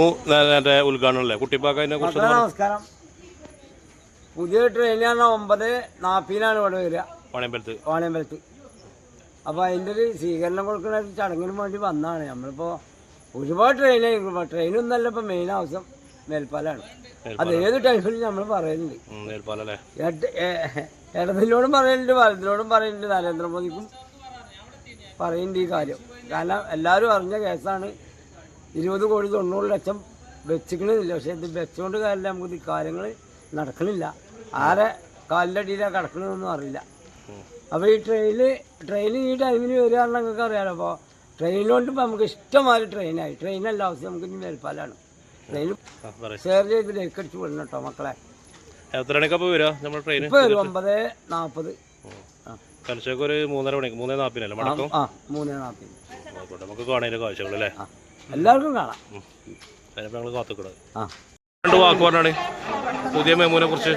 മറ്റേ ഉദ്ഘാടനം അല്ലേ? കുട്ടിപ്പാക്കതിനെ കുറിച്ച് നമസ്കാരം. പുതിയ ട്രെയിനാണ് ഒമ്പത് നാൽപ്പതിനാണ് ഇവിടെ വരിക. വാണിയമ്പലത്ത് വാണിയമ്പലത്ത് അപ്പോൾ അതിന്റെ ഒരു സ്വീകരണം കൊടുക്കുന്ന ഒരു ചടങ്ങിന് വേണ്ടി വന്നതാണ് നമ്മളിപ്പോൾ ഒരുപാട് ട്രെയിനായി ട്രെയിനൊന്നല്ല ഇപ്പോൾ മെയിൻ ആവശ്യം മേൽപ്പാലാണ് അത് ഏത് ടൈമിലും നമ്മൾ പറയുന്നുണ്ട്. ഇടതിലോടും പറയുന്നുണ്ട് വലതിലോടും പറയുന്നുണ്ട്. നരേന്ദ്രമോദിക്കും പറയുന്നുണ്ട് ഈ കാര്യം. കാരണം എല്ലാവരും അറിഞ്ഞ കേസാണ്. ഇരുപത് കോടി തൊണ്ണൂറ് ലക്ഷം വെച്ചിക്കണില്ല. പക്ഷേ ഇത് വെച്ചുകൊണ്ട് കാര്യമില്ല. നമുക്ക് ഈ കാര്യങ്ങൾ നടക്കണില്ല. ആരെ കാലിന്റെ അടിയിലാണ് കിടക്കണമെന്നൊന്നും അറിയില്ല. അപ്പോൾ ഈ ട്രെയിനിൽ ട്രെയിൻ ഈ ടൈമിന് വരികയാണെന്ന് നിങ്ങൾക്ക് അറിയാലോ. അപ്പോൾ ട്രെയിനിലോട്ട് ഇപ്പോൾ നമുക്ക് ഇഷ്ടമായ ട്രെയിനായി ട്രെയിനല്ല ആവശ്യം നമുക്ക് ഇനി മേൽപ്പാലാണ്. ട്രെയിൻ ഷെയർ ചെയ്ത് ലേക്ക് അടിച്ച് വിടണം കേട്ടോ മക്കളെ. എത്ര മണിക്കപ്പോൾ വരിക നമ്മൾ ട്രെയിൻ ഇപ്പോൾ ഒരു ഒമ്പത് നാൽപ്പത് കലശക്ക് ഒരു മൂന്നര മണിക്ക് മൂന്നേ നാൽപ്പതിനല്ലേ മടക്കം? ആ മൂന്നേ നാൽപ്പത് നമുക്ക് കാണാൻ കാഴ്ചകളല്ലേ എല്ലാവർക്കും കാണാം. ഞങ്ങൾ കാത്തുക്കൂടെ. ആ. രണ്ട് വാക്ക് പറഞ്ഞാണ് പുതിയ മെമൂനെ കുറിച്ച്.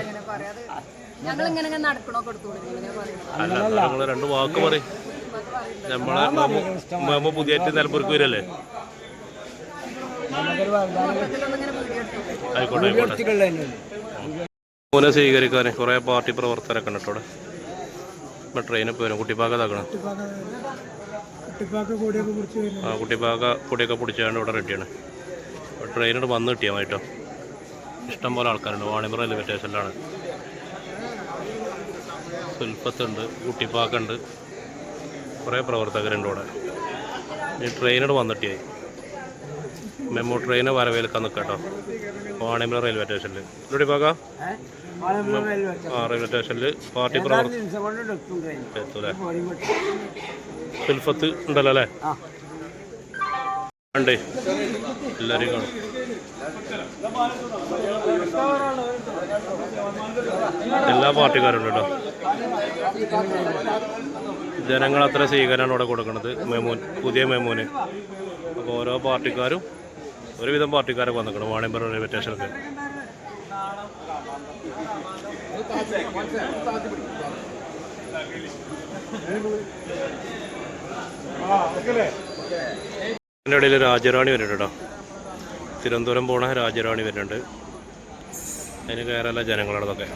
അല്ല നിങ്ങൾ രണ്ട് വാക്ക് പറയും. നമ്മളെ മെമു പുതിയ പുതിയായിട്ട് നിലമ്പൂർക്ക് വരല്ലേ? ആയിക്കോട്ടെ ആയിക്കോട്ടെ. എടുത്തിട്ടുള്ളത് തന്നെയുണ്ട് കുറേ പാർട്ടി പ്രവർത്തകരൊക്കെ ഉണ്ട് കേട്ടോ ട്രെയിനിൽ പോയി കുട്ടിപ്പാക്ക ഇതാക്കണം. ആ കുട്ടിപ്പാക്ക പൊടിയൊക്കെ പിടിച്ചാണ്ട് ഇവിടെ റെഡിയാണ് ട്രെയിനോട് വന്ന് കിട്ടിയാൽ മതി കേട്ടോ ഇഷ്ടം പോലെ ആൾക്കാരുണ്ട്. വാണിമുറ റെയിൽവേ സ്റ്റേഷനിലാണ് സുൽപ്പത്തുണ്ട് കുട്ടിപ്പാക്കുണ്ട്. കുറേ പ്രവർത്തകരുണ്ട് ഇവിടെ. ഈ ട്രെയിനോട് വന്നിട്ടിയായി മെമു ട്രെയിനെ വരവേൽക്കാൻ നിൽക്കാം കേട്ടോ. വാണിമല റെയിൽവേ സ്റ്റേഷനിൽ ഇവിടെ പോകാം. റെയിൽവേ ആ റെയിൽവേ സ്റ്റേഷനിൽ പാർട്ടി ഏതാനും പ്രവർത്തകർ നിമിഷം കൊണ്ട് എത്തും ട്രെയിൻ. എത്തൂലേ പോരും വിട്ടു. സുൽഫത്ത് ഉണ്ടല്ലോ അല്ലേ? വേണ്ടേ ഉണ്ട് എല്ലാവരെയും കാണും. എല്ലാ പാർട്ടിക്കാരും ഉണ്ട് കേട്ടോ. ജനങ്ങൾ അത്ര സ്വീകരണമാണ് ഇവിടെ കൊടുക്കുന്നത് മെമൂൻ പുതിയ മെമൂന്. അപ്പോൾ ഓരോ പാർട്ടിക്കാരും ഒരുവിധം പാർട്ടിക്കാരൊക്കെ വന്നിക്കണം. വാണിയമ്പലം റെയിൽവേ സ്റ്റേഷനൊക്കെ അതിന്റെ ഇടയിൽ രാജറാണി വരുന്നുണ്ട് കേട്ടോ തിരുവനന്തപുരം പോണ രാജറാണി വരുന്നുണ്ട്. അതിന് കയറല്ല ജനങ്ങളുടെ ഇതൊക്കെ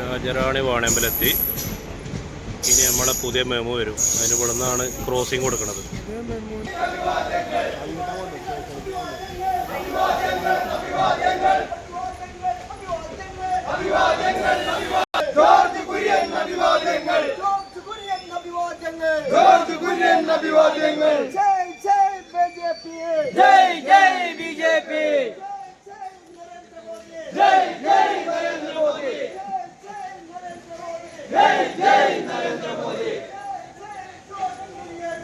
രാജറാണി നമ്മളെ പുതിയ മെമോ വരും. അതിന് ഇവിടെ നിന്നാണ് ക്രോസിങ് കൊടുക്കുന്നത് ജയ് ജയ് ബിജെപി ജയ് ജയ് ബിജെപി ജയ് ജയ് നരേന്ദ്രമോദി ജയ് ജയ് നരേന്ദ്രമോദി ജയ് ജയ്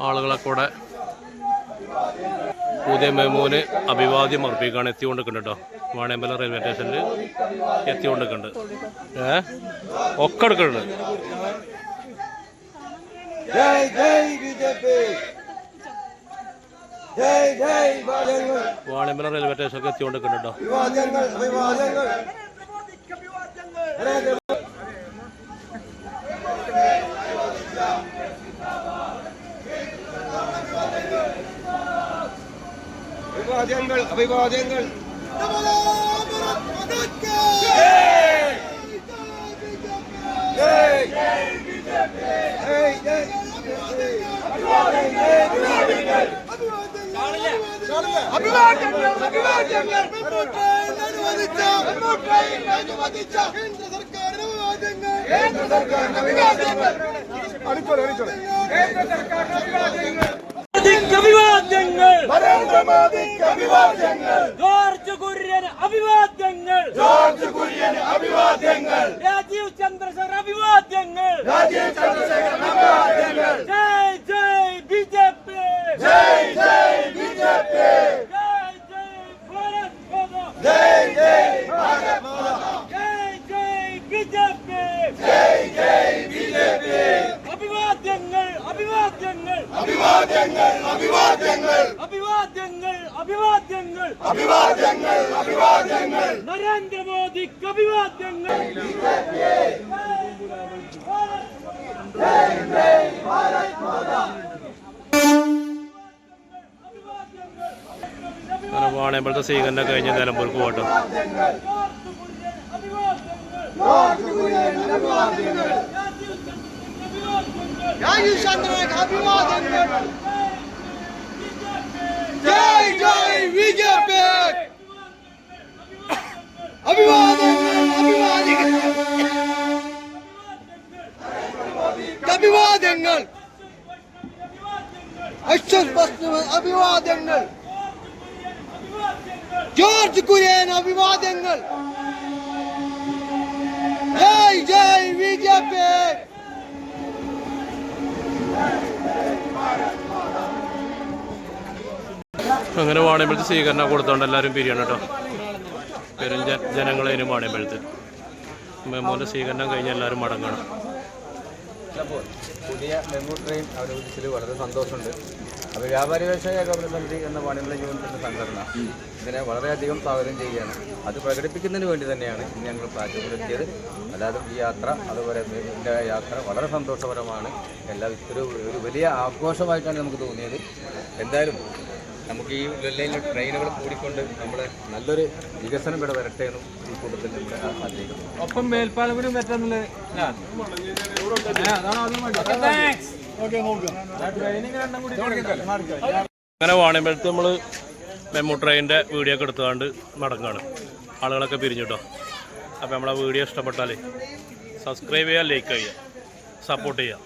ആളുകളൊക്കെ കൂടെ. പുതിയ മെമൂന് അഭിവാദ്യം അർപ്പിക്കുകയാണ് എത്തിക്കൊണ്ടിരിക്കുന്നുണ്ട് കേട്ടോ. വാണിയമ്പല റെയിൽവേ സ്റ്റേഷനിൽ എത്തിക്കൊണ്ടിരിക്കുന്നുണ്ട്. ഏ? ഒക്കെ എടുക്കുന്നുണ്ട്. ജയ് ജയ് ബി ജയ് ജയ് വാണിയമ്പലം റെയിൽവേ സ്റ്റേഷനിൽ എത്തിക്കൊണ്ടിരിക്കുന്നുണ്ട് കേട്ടോ. വിവാദങ്ങൾ വിവാദങ്ങൾ അഭിവാദ്യങ്ങൾ അഭിവാദ്യങ്ങൾ. അഭിവാദ്യങ്ങൾ അഭിവാദ്യങ്ങൾ അനുവദിച്ച കേന്ദ്ര സർക്കാരിന് അഭിവാദ്യങ്ങൾ കേന്ദ്ര സർക്കാരിന് അഭിവാദ്യങ്ങൾ അടിച്ചോളൂ അടിച്ചോളൂ കേന്ദ്ര സർക്കാരിന് അഭിവാദ്യങ്ങൾ അഭിവാദ്യങ്ങൾ നരേന്ദ്രമോദിക്ക് അഭിവാദ്യങ്ങൾ ജോർജ് കുര്യൻ അഭിവാദ്യങ്ങൾ. ജോർജ് കുര്യൻ അഭിവാദ്യങ്ങൾ. രാജീവ് ചന്ദ്രശേഖർ അഭിവാദ്യങ്ങൾ അഭിവാദ്യങ്ങൾ. അഭിവാദ്യങ്ങൾ അഭിവാദ്യങ്ങൾ. അഭിവാദ്യങ്ങൾ അഭിവാദ്യങ്ങൾ. നരേന്ദ്രമോദിക്ക് അഭിവാദ്യങ്ങൾ. വാണ ഇപ്പോഴത്തെ സ്വീകരണം കഴിഞ്ഞ നിലമ്പൂർക്ക് പോകട്ടെ അഭിവാദ്യങ്ങൾ. Jai jai B J P അഭിവാദ്യങ്ങൾ അഭിവാദ്യങ്ങൾ അഭിവാദ്യങ്ങൾ അശ്വസ്പഷ്ട അഭിവാദ്യങ്ങൾ ജോർജ് കുര്യൻ അഭിവാദ്യങ്ങൾ jai jai B J P അങ്ങനെ വാണിയമ്പലത്ത് സ്വീകരണം കൊടുത്തോണ്ട് എല്ലാവരും പിരിയണം കേട്ടോ. പെരും ജനങ്ങളതിനും വാണിയമ്പലത്ത് മെമ്മോന്റെ സ്വീകരണം കഴിഞ്ഞ് എല്ലാവരും മടങ്ങണം. പുതിയ മെമ്മോ ട്രെയിൻ അവതരിപ്പിച്ചതിൽ വളരെ സന്തോഷമുണ്ട്. അപ്പോൾ വ്യാപാരി വ്യവസായ ഏകോപന സമിതി എന്ന വാണിജ്യ യൂണിറ്റിന്റെ സംഘടന ഇതിനെ വളരെയധികം സ്വാഗതം ചെയ്യുകയാണ്. അത് പ്രകടിപ്പിക്കുന്നതിന് വേണ്ടി തന്നെയാണ് ഇന്ന് ഞങ്ങൾ പ്ലാറ്റ്ഫോമിലെത്തിയത് അല്ലാതെ ഈ യാത്ര അതുപോലെ മെമുവിന്റെ യാത്ര വളരെ സന്തോഷപരമാണ്. എല്ലാ ഒരു ഒരു വലിയ ആഘോഷമായിട്ടാണ് നമുക്ക് തോന്നിയത്. എന്തായാലും നമുക്ക് ഈ ലൈനിൽ ട്രെയിനുകൾ കൂടിക്കൊണ്ട് നമ്മൾ നല്ലൊരു വികസനം ഇവിടെ വരട്ടെ എന്നും ഈ കൂട്ടത്തിൽ നമ്മൾ ആഗ്രഹിക്കുന്നു. ഒപ്പം മേൽപ്പാലപുരം കൂടി പറ്റാന്നുള്ളത് അങ്ങനെ വാണിയമ്പലത്ത് നമ്മൾ മെമ്മു ട്രെയിനിന്റെ വീഡിയോ ഒക്കെ എടുത്തുകൊണ്ട് മടങ്ങാണ് ആളുകളൊക്കെ പിരിഞ്ഞു കേട്ടോ അപ്പോൾ നമ്മളെ വീഡിയോ ഇഷ്ടപ്പെട്ടാൽ സബ്സ്ക്രൈബ് ചെയ്യുക ലൈക്ക് ചെയ്യുക സപ്പോർട്ട് ചെയ്യുക.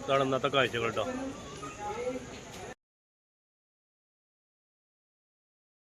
ഇതാണ് ഇന്നത്തെ കാഴ്ചകൾ കേട്ടോ